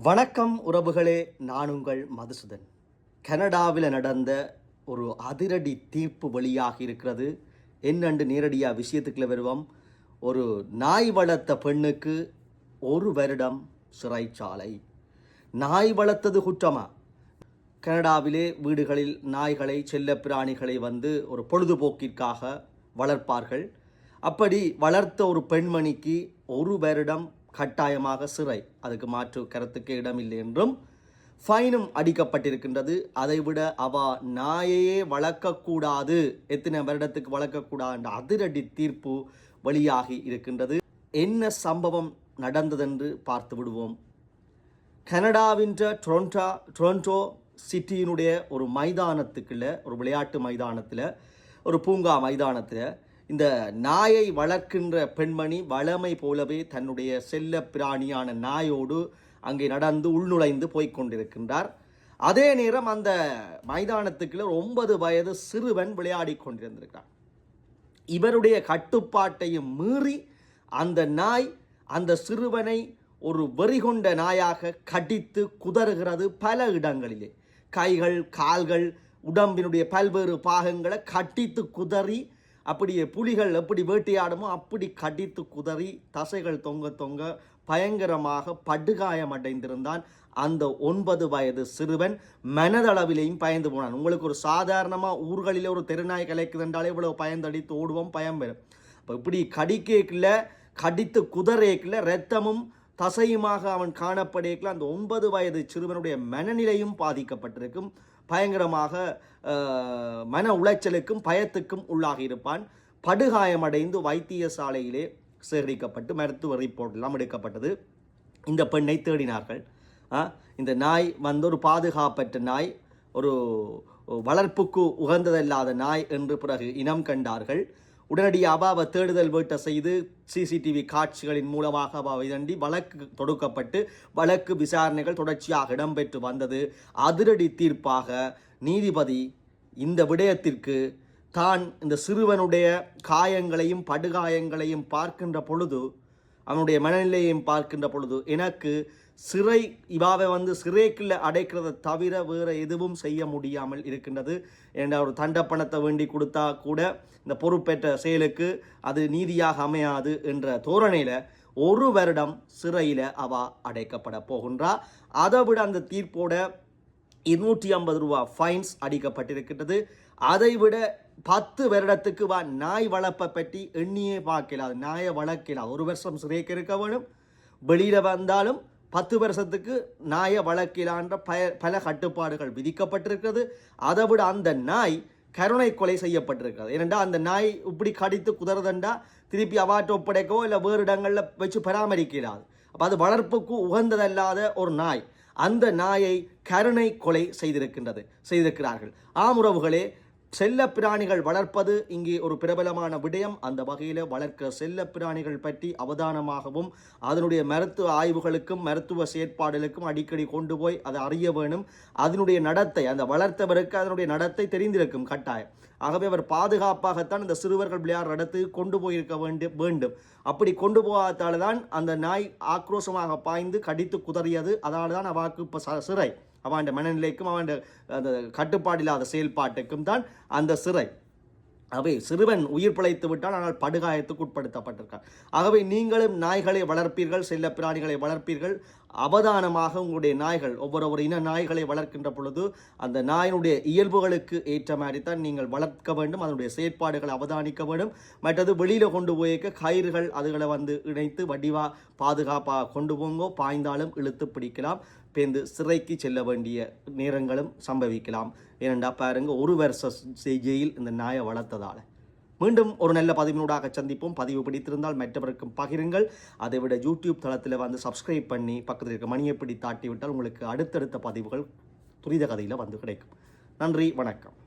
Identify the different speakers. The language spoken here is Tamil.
Speaker 1: வணக்கம் உறவுகளே நான் உங்கள் மதுசூதன். கனடாவில் நடந்த ஒரு அதிரடி தீர்ப்பு வழியாக இருக்கிறது. என்னண்டு நேரடியாக விஷயத்துக்குள்ள வருவோம். ஒரு நாய் வளர்த்த பெண்ணுக்கு ஒரு வருடம் சிறைச்சாலை. நாய் வளர்த்தது குற்றமா? கனடாவிலே வீடுகளில் நாய்களை செல்ல பிராணிகளை வந்து ஒரு பொழுதுபோக்கிற்காக வளர்ப்பார்கள். அப்படி வளர்த்த ஒரு பெண்மணிக்கு ஒரு வருடம் கட்டாயமாக சிறை. அதுக்கு மாற்று கருத்துக்கு இடமில்லை என்றும் ஃபைனும் அடிக்கப்பட்டிருக்கின்றது. அதைவிட அவா நாயையே வளர்க்கக்கூடாது. எத்தனை வருடத்துக்கு வளர்க்கக்கூடாது என்ற அதிரடி தீர்ப்பு வெளியாகி இருக்கின்றது. என்ன சம்பவம் நடந்ததென்று பார்த்து விடுவோம். கனடாவின் டொரண்டா டொரண்டோ சிட்டியினுடைய ஒரு மைதானத்துக்குள்ள ஒரு விளையாட்டு மைதானத்தில் ஒரு பூங்கா மைதானத்தில் இந்த நாயை வளர்க்கின்ற பெண்மணி வளமை போலவே தன்னுடைய செல்ல பிராணியான நாயோடு அங்கே நடந்து உள்நுழைந்து போய்க் கொண்டிருக்கின்றார். அதே நேரம் அந்த மைதானத்துக்குள்ள ஒன்பது வயது சிறுவன் விளையாடி கொண்டிருந்திருக்கிறார் இவருடைய கட்டுப்பாட்டையும் மீறி அந்த நாய் அந்த சிறுவனை ஒரு வெறிகொண்ட நாயாக கடித்து குதறுகிறது பல இடங்களிலே. கைகள் கால்கள் உடம்பினுடைய பல்வேறு பாகங்களை கட்டித்து குதறி அப்படியே புலிகள் எப்படி வேட்டையாடுமோ அப்படி கடித்து குதறி தசைகள் தொங்க தொங்க பயங்கரமாக படுகாயம் அடைந்திருந்தான் அந்த ஒன்பது வயது சிறுவன். மனதளவிலையும் பயந்து போனான். உங்களுக்கு ஒரு சாதாரணமாக ஊர்களில் ஒரு தெருநாய் கலைக்குதுன்றாலே இவ்வளோ பயந்தடித்து ஓடுவோம் பயம் பெறும் இப்போ இப்படி கடிக்கேக்கில் கடித்து குதறேக்கில் ரத்தமும் தசையுமாக அவன் காணப்படேக்கில் அந்த ஒன்பது வயது சிறுவனுடைய மனநிலையும் பாதிக்கப்பட்டிருக்கும். பயங்கரமாக மன உளைச்சலுக்கும் பயத்துக்கும் உள்ளாகி இருப்பான். படுகாயமடைந்து வைத்தியசாலையிலே சேகரிக்கப்பட்டு மருத்துவ ரிப்போர்ட் எல்லாம் எடுக்கப்பட்டது. இந்த பெண்ணை தேடினார்கள். இந்த நாய் வந்து ஒரு பாதுகாப்பற்ற நாய் ஒரு வளர்ப்புக்கு உகந்ததல்லாத நாய் என்று பிறகு இனம் கண்டார்கள். உடனடி அவ தேடுதல் வேட்டை செய்து சிசிடிவி காட்சிகளின் மூலமாக அபாவை தண்டி வழக்கு தொடுக்கப்பட்டு வழக்கு விசாரணைகள் தொடர்ச்சியாக இடம்பெற்று வந்தது. அதிரடி தீர்ப்பாக நீதிபதி இந்த விடயத்திற்கு தான் இந்த சிறுவனுடைய காயங்களையும் படுகாயங்களையும் பார்க்கின்ற பொழுது அவனுடைய மனநிலையையும் பார்க்கின்ற பொழுது எனக்கு சிறை இவாவை வந்து சிறைக்குள்ள அடைக்கிறத தவிர வேறு எதுவும் செய்ய முடியாமல் இருக்கின்றது. என்ற ஒரு தண்டப்பணத்தை வேண்டி கொடுத்தா கூட இந்த பொறுப்பேற்ற செயலுக்கு அது நீதியாக அமையாது என்ற தோரணையில் ஒரு வருடம் சிறையில் அவா அடைக்கப்பட போகின்றா. அதை விட அந்த தீர்ப்போட இருநூற்றி ஐம்பது ரூபா ஃபைன்ஸ் அடிக்கப்பட்டிருக்கின்றது. அதை விட பத்து வருடத்துக்கு வா நாய் வளர்ப்பை பற்றி எண்ணியே பார்க்கலாம் நாயை வளர்க்கலாம் ஒரு வருஷம் சிறைக்கு இருக்க வேணும். வெளியில் வந்தாலும் பத்து வருஷத்துக்கு நாயை வளர்க்கலான்ற பய பல கட்டுப்பாடுகள் விதிக்கப்பட்டிருக்கிறது. அதை விட அந்த நாய் கருணை கொலை செய்யப்பட்டிருக்கிறது. ஏனென்றால் அந்த நாய் இப்படி கடித்து குதறதண்டா திருப்பி அவாட்டை ஒப்படைக்கவோ இல்லை வேறு இடங்களில் வச்சு பராமரிக்கிறாது அப்போ அது வளர்ப்புக்கு உகந்ததல்லாத ஒரு நாய் அந்த நாயை கருணை கொலை செய்திருக்கின்றது செய்திருக்கிறார்கள். ஆமுறவுகளே செல்ல பிராணிகள் வளர்ப்பது இங்கே ஒரு பிரபலமான விடயம். அந்த வகையில் வளர்க்க செல்ல பிராணிகள் பற்றி அவதானமாகவும் அதனுடைய மருத்துவ ஆய்வுகளுக்கும் மருத்துவ செயற்பாடுகளுக்கும் அடிக்கடி கொண்டு போய் அதை அறிய வேணும். அதனுடைய நடத்தை அந்த வளர்த்தவருக்கு அதனுடைய நடத்தை தெரிந்திருக்கும் கட்டாயம். ஆகவே அவர் பாதுகாப்பாகத்தான் இந்த சிறுவர்கள் விளையாடுற இடத்துக்கு கொண்டு போயிருக்க வேண்டும் வேண்டும். அப்படி கொண்டு போகாதால தான் அந்த நாய் ஆக்ரோஷமாக பாய்ந்து கடித்து குதறியது. அதனால தான் அவாக்கு இப்போ ச- சிறை. அவன் மனநிலைக்கும் அவன் அந்த கட்டுப்பாடில்லாத செயல்பாட்டுக்கும் தான் அந்த சிறை. அவை சிறுவன் உயிர் பிழைத்து விட்டால் ஆனால் படுகாயத்துக்கு உட்படுத்தப்பட்டிருக்கான். ஆகவே நீங்களும் நாய்களை வளர்ப்பீர்கள் செல்ல பிராணிகளை வளர்ப்பீர்கள். அவதானமாக உங்களுடைய நாய்கள் ஒவ்வொரு ஒரு இன நாய்களை வளர்க்கின்ற பொழுது அந்த நாயினுடைய இயல்புகளுக்கு ஏற்ற மாதிரி தான் நீங்கள் வளர்க்க வேண்டும் அதனுடைய செயற்பாடுகளை அவதானிக்க வேண்டும். மற்றது வெளியில் கொண்டு போயிருக்க கயிறுகள் அதுகளை வந்து இணைத்து வடிவா பாதுகாப்பாக கொண்டு போங்கோ பாய்ந்தாலும் இழுத்து பிடிக்கலாம் பேந்து சிறைக்கு செல்ல வேண்டிய நேரங்களும் சம்பவிக்கலாம். ஏனெண்டா பாருங்கள் ஒரு வருஷ ஜெயில் இந்த நாயை வளர்த்ததால். மீண்டும் ஒரு நல்ல பதிவினூடாக சந்திப்போம். பதிவு பிடித்திருந்தால் மற்றவருக்கும் பகிருங்கள். அதை விட யூடியூப் தளத்தில் வந்து சப்ஸ்கிரைப் பண்ணி பக்கத்தில் இருக்க மணியை பிடி தாட்டி விட்டால் உங்களுக்கு அடுத்தடுத்த பதிவுகள் துரித கதையில் வந்து கிடைக்கும். நன்றி வணக்கம்.